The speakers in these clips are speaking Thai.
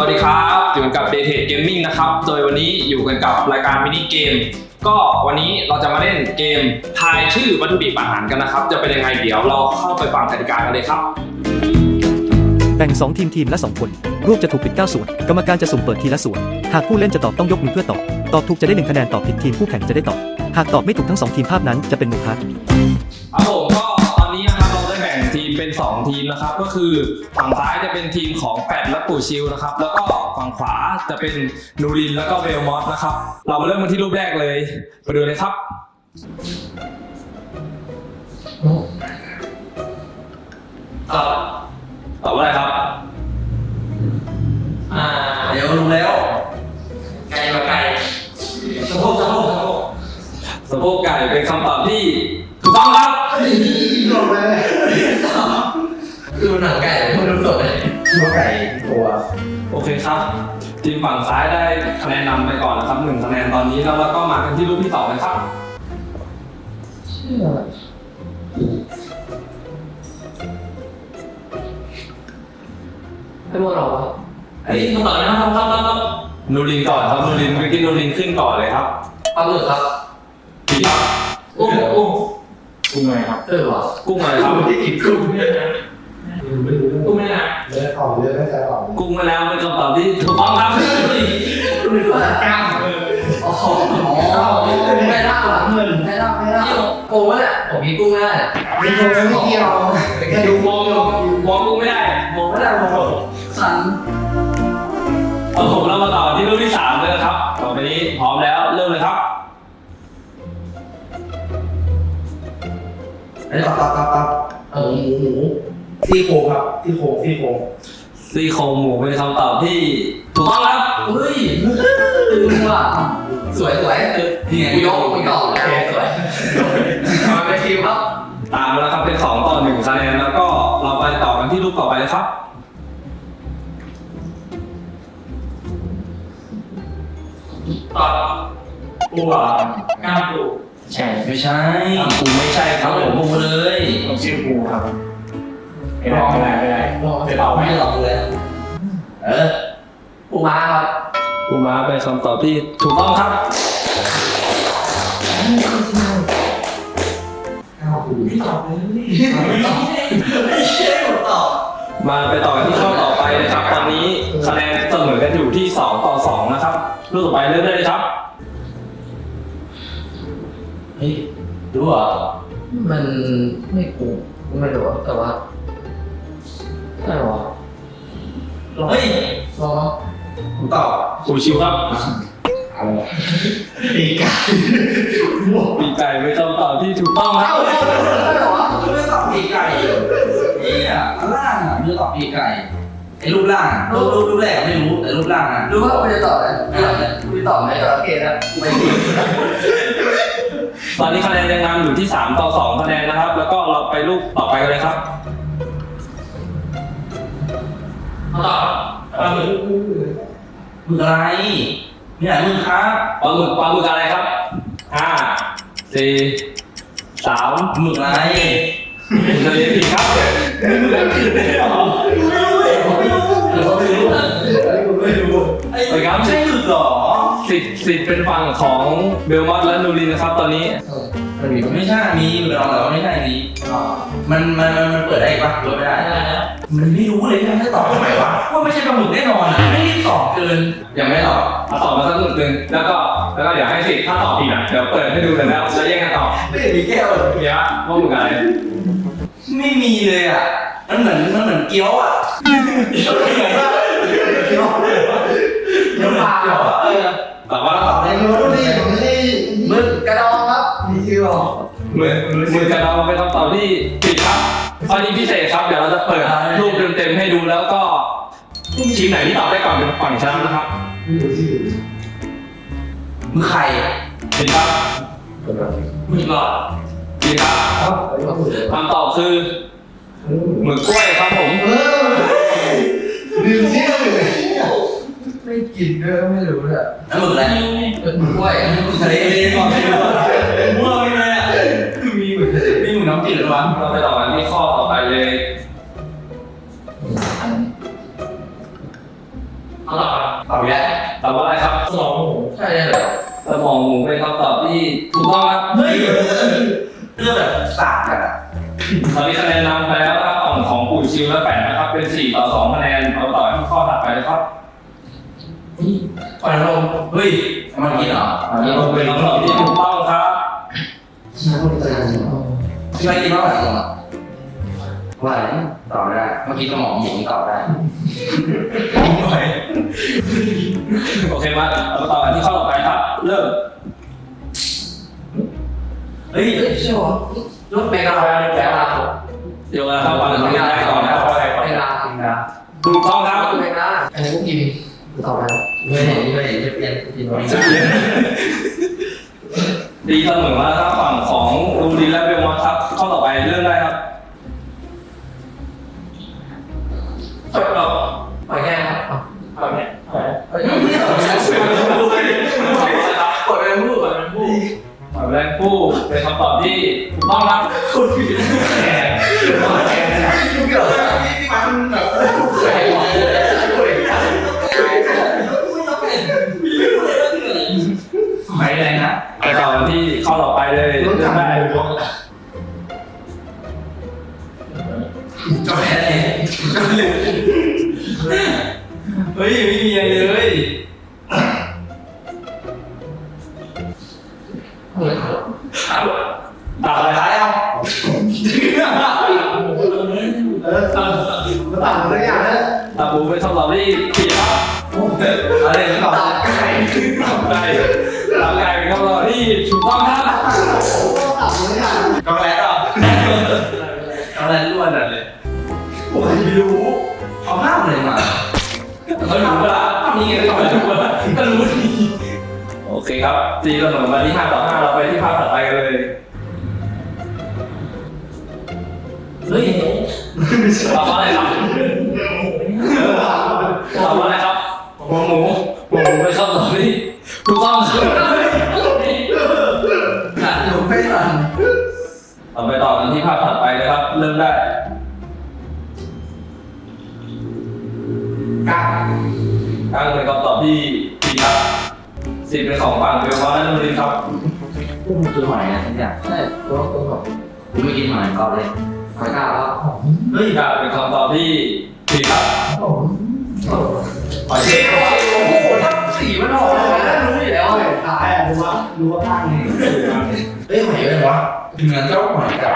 วัสดีครับอยู่กับ d a y t r a d e Gaming นะครับ โดยวันนี้อยู่กันกับรายการมินิเกม ก็วันนี้เราจะมาเล่นเกมทายชื่อวัตถุดิบอาหารกันนะครับ จะเป็นยังไงเดี๋ยวเราเข้าไปฟังกติกากันเลยครับ แบ่ง 2 ทีมทีมละ 2 คน รูปจะถูกปิด 9 ส่วน กรรมการจะสุ่มเปิดทีละส่วน หากผู้เล่นจะตอบต้องยกมือเพื่อตอบ ตอบถูกจะได้ 1 คะแนน ตอบผิดทีมคู่แข่งจะได้ตอบ หากตอบไม่ถูกทั้ง 2 ทีมภาพนั้นจะเป็นโมฆะ สองทีมเป็น2ทีมนะครับ ก็คือฝั่งซ้ายจะเป็นทีมของแปดและปู่ชิวนะครับ แล้วก็ฝั่งขวาจะเป็นนูรินแล้วก็เวลมอสนะครับ เรามาเริ่มกันที่รูปแรกเลย ไปดูเลยครับ คือหนังไก่ไม่รู้สดเลยตัวไก่ตัว โอเคครับทีมฝั่งซ้ายได้คะแนนนำไปก่อนนะครับหนึ่งคะแนนตอนนี้แล้วเราก็มากันที่รูปที่สองเลยครับ ไม่หมดหรอวะเฮ้ยคำตอบนะครับครับครับครับนูรินก่อนครับนูรินเมื่อกี้นูรินขึ้นก่อนเลยครับปลาหมึกครับผิดครับกุ้งกุ้งกุ้งไงครับ เออวะกุ้งอะไรครับที่กินกุ้ง เนี่ยนะกุ้งไม่นะเลือดออกเลือดไม่ใจออกกุ้งมาแล้วเป็นคำตอบที่ถูกต้องครับกุ้งไม่ได้กล้ามเอออ๋ออ๋อไม่ได้หลังเงินไม่ได้ไม่ได้ที่โอ้เนี่ยผมมีกุ้งไม่ได้ไม่เกี่ยวไม่เกี่ยวแค่ดูมองมองกุ้งไม่ได้มองไม่ได้มองสันเอาผมเรามาต่อที่รูปที่สามเลยนะครับต่อไปนี้พร้อมแล้วเริ่มเลยครับตับตับตับตับเออหมูหมู ซี่โครงครับซี่โครงซี่โครงซี่โครงหมูเป็นคำตอบที่ถูกต้องครับเฮ้ยตึงว่ะสวยสวยเออนี่ไงกูยกกูยกโอเคสวยมาเป็นทีมครับ ตามมาแล้วครับเป็นสองต่อหนึ่งคะแนนแล้วก็เราไปต่อกันที่รูปต่อไปเลยครับตอบปูอะกล้ามปูใช่ไม่ใช่ปูไม่ใช่คครัรับบผผมมพูดเลยต้องชื่อปูครับ ไม่ได้ไม่ได้ไม่ได้ไม่ตอบไม่ตอบเลยเออปูม้าครับปูม้าเป็นคำตอบที่ถูกต้องครับข้าปูไม่ตอบเลยไม่ใช่ผมตอบมาไปต่อกันที่ข้อต่อไปนะครับ ตอนนี้คะแนนเสมอกันอยู่ที่ 2 ต่อ 2 นะครับรูปต่อไปเริ่มได้เลยครับเฮ้ยรู้เหรอมันไม่ปูไม่รู้แต่ว่า ใช่หรอเฮ้ยลองผมตอบปูชิวครับอะไรวะปีกไก่ปีไก่เป็นคำตอบที่ถูกต้องครับใช่หรอไม่ตอบปีกไก่เอ้ยอะอันล่างอะไม่ตอบปีกไก่ไอ้รูปล่างอะรูปรูปรูปแรกอะไม่รู้แต่รูปล่างอะรู้ว่ากูจะตอบนะกูจะตอบไหมจระเข้นะไม่ผิดตอนนี้คะแนนยังนำอยู่ที่ 3 ต่อ 2 คะแนนนะครับ แล้วก็เราไปรูปต่อไปกันเลยครับ ตอบปลาหมึกมืออะไรมีหลายมือครับปลาหมึกปลาหมึกอะไรครับห้าสี่สามมืออะไรจะเรียนผิดครับหรือว่าไม่รู้ไม่รู้ไอ้ครับใช่หมึกเหรอ สิทธิ์สิทธิ์เป็นฝั่งของเบลมอสและนูรินนะครับตอนนี้ มันมีไม่ใช่มีหมึกเราแต่ว่าไม่ใช่นี้มันมันมันมันเปิดได้อีกปะหรือไม่ได้ มันไม่รู้เลยที่จะตอบทำไมวะว่าไม่ใช่ปลาหมึกแน่นอนอะไม่ได้ตอบเกินยังไม่ตอบเอาตอบมาสักหนึ่งหนึ่งแล้วก็แล้วก็เดี๋ยวให้สิทธิ์ถ้าตอบผิดอะเดี๋ยวเปิดให้ดูเลยแล้วแล้วแย่งกันตอบไม่มีแก้วเลยเดี๋ยวว่ามึงอะไรไม่มีเลยอะมันเหมือนมันเหมือนเกี๊ยวอะ เกี๊ยวเหมือนว่าเกี่ยวเกี๊ยวปลาเหรอเออตอบว่าตอบในรู้ดิผมไม่ได้มึกกระดองครับมีชื่อหรอมือมือกระดองเป็นคำตอบที่ผิดครับข้อนี้พิเศษครับเดี๋ยวเราจะเปิดรูปเต็มๆให้ดูแล้วก็ทีมไหนที่ตอบได้ก่อนเป็นฝั่งชนะนะครับไม่รู้ชื่อมือไข่ผิดครับมือหลอดผิดครับครับไอ้ก็ถูกคำตอบคือหมึกกล้วยครับผมเออลืมชื่อ ไม่กินด้วยไม่รู้เลยแล้วมืออะไรเป็นกล้วยมือทะเลก่อนไม่รู้อะมั่วไปเลยอะมีมือมีมือน้ำจืดหรือวะเราไปต่อกันที่ข้อต่อไปเลยอันเอาต่อตอบแล้วตอบว่าอะไรครับสมองหมูใช่เลยเหรอสมองหมูเป็นคำตอบที่ถูกต้องครับเฮ้ยเรื่องแบบสาดกันอะตอนนี้คะแนนนำไปแล้วนะครับฝั่งของปู่ชิวและแปดนะครับ เป็น 4 ต่อ 2 คะแนนเอาต่อที่ข้อถัดไปเลยครับ ปล่อยลมเฮ้ยมันกินเหรออันนี้เป็นคำตอบที่ถูกต้องครับที่ไม่กินว่าแบบนั้นว่าอะไรตอบได้เมื่อกี้สมองหมูตอบได้โอเคมาเอาต่อกันที่ข้อต่อไปครับ เริ่มเฮ้ยเฮ้ยใช่หรอรถเมกาแปลว่าเดี๋ยวนะครับฟังกันได้ก่อนนะครับเมกาถูกต้องครับรถเมกาอันนี้กูกินต่อไป ไม่เห็นไม่เห็นจะเปลี่ยนกินไว้ดีเสมอมาแล้วครับฝั่งของลูดินและเบลมอนครับข้อต่อไปเริ่มได้ครับปล่อยเราปล่อยแค่ครับปล่อยแค่ปล่อยปล่อยปล่อยเป็นผู้ปล่อยเป็นผู้หมายแรงผู้เป็นคำตอบที่ถูกต้องครับคุณผิด เลยตัดอะไรครับเออต่างต่างเลยอย่างนั้นตัดบูเป็นคำตอบที่ผิดครับอะไรตอบไก่ตัดไก่ตัดไก่เป็นคำตอบที่ถูกต้องครับต่างเลยอย่างกาแฟต่อกาแฟล้วนเลยผมไม่รู้เอาภาพเลยมาเขารู้ละทำยั งไงก็ไม่รู้ละก็รู้ดีโอเคครับตีเสมอมาที่5ต่อ5เราไปที่ภาพถัดไปกันเลยเฮ้ยตอบว่าอะไรครับ ตั้งเป็นคำตอบที่ผิดครับสิบเป็นของฝั่งเบลวาและนุรินครับพุ่งคือหอยนะทุกอย่างใช่ตัวตัวแบบกูไม่กินหอยตอบเลยหอยกาแล้วเฮ้ยกาเป็นคำตอบที่ผิดครับหอยเจ๊เชลล์โอ้โหถ้าสีมันออกมาแล้วรู้อยู่แล้วเอาขายอะรู้ว่ารู้ว่าข้างนี้เฮ้ยหอยอะไรวะเหมือนเจ้าหอยกับ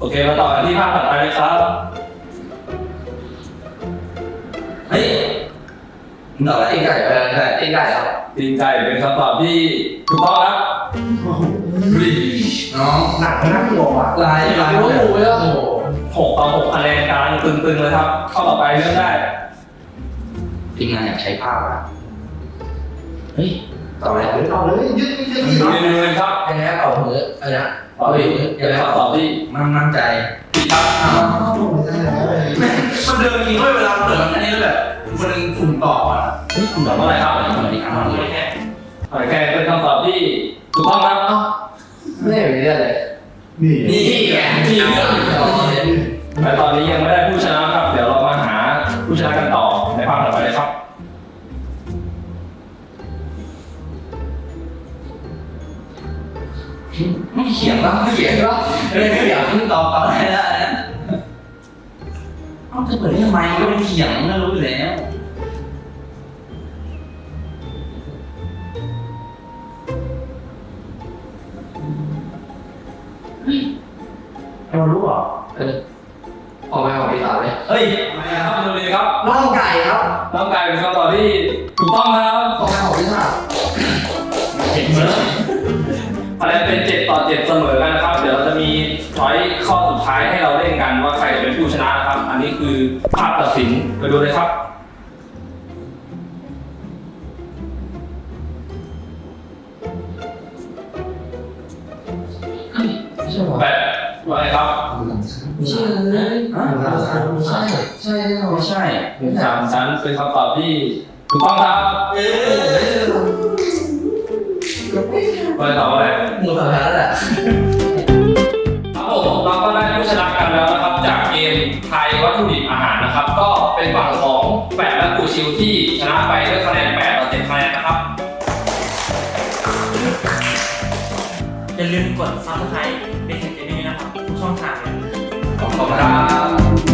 โอเคมาต่อกันที่ภาพถัดไปเลยครับเฮ้ยมึง ตอบอะไรตีไก่เออใช่ตีไก่ครับตีนไก่เป็นคำตอบที่ถูกต้องครับน้องหนักนะพี่โยอะลายลายหัวหมูแล้วโอ้โหหกต่อหกคะแนนกลางตึงๆเลยครับข้อต่อไปเริ่มได้ทีมงานอยากใช้ภาพอะเฮ้ยตอบอะไรเอาเลยยึดยึดยึดนุรินนุรินครับแค่เป่ามืออะไรนะตอบที่เป็นคำตอบที่มันมั่นใจผิดครับมันเดินยิงด้วยเวลาเปิดแค่นี้แบบมันฝุ่น ต่ออะเฮ้ยคุณตอบว่าอะไรครับสวัสดีครับหอยแครงเป็นคำตอบที่ถูกต้องครับไม่เห็นมีเรื่องเลยนี่นี่ไงมีเรื่องแต่ตอนนี้ยังไม่ได้ผู้ชนะครับ เดี๋ยวเรามาหาผู้ชนะกันต่อในภาพถัดไปเลยครับไม่เขียนป่ะไม่เขียนป่ะเฮ้ยไม่เขียนตอบตอบอะไรแล้วอันนั้นเอ้าจะเปิดได้ทำไมก็เป็นเขียงก็รู้อยู่แล้ว ให้มันรู้อะเออออกไปออกไปตาเลยเฮ้ยครับนุรินครับน่องไก่ครับน้องไก่เป็นคำตอบที่ถูกต้องครับออกไปออกไปตาเห็นเหมือนคะแนนเป็น7ต่อ7เสมอกันนะครับ เดี๋ยวเราจะมีช้อยข้อสุดท้ายให้เราเล่นกันว่าใครจะเป็นผู้ชนะนะครับ อันนี้คือภาพตัดสินไปดูเลยครับใช่หรอ ว่าไงครับไม่ใช่เลยอะใช่ใช่แน่นอนไม่ใช่เป็นสามชั้นเป็นคำตอบที่ถูกต้องครับเอ๊ะไปตอบว่อะไรหมูสามชั้นแหละครับผมเราก็ได้ผู้ชนะกันแล้วนะครับ จากเกมไทยวัตถุดิบอาหารนะครับ ก็เป็นฝั่งของแปดและปู่ชิวที่ชนะไปด้วยคะแนน8ต่อ7คะแนนนะครับ ลืมกดซับสไครต์เป็นแท็กเจนี่นะครับทุกช่องทางเลยขอบคุณครับ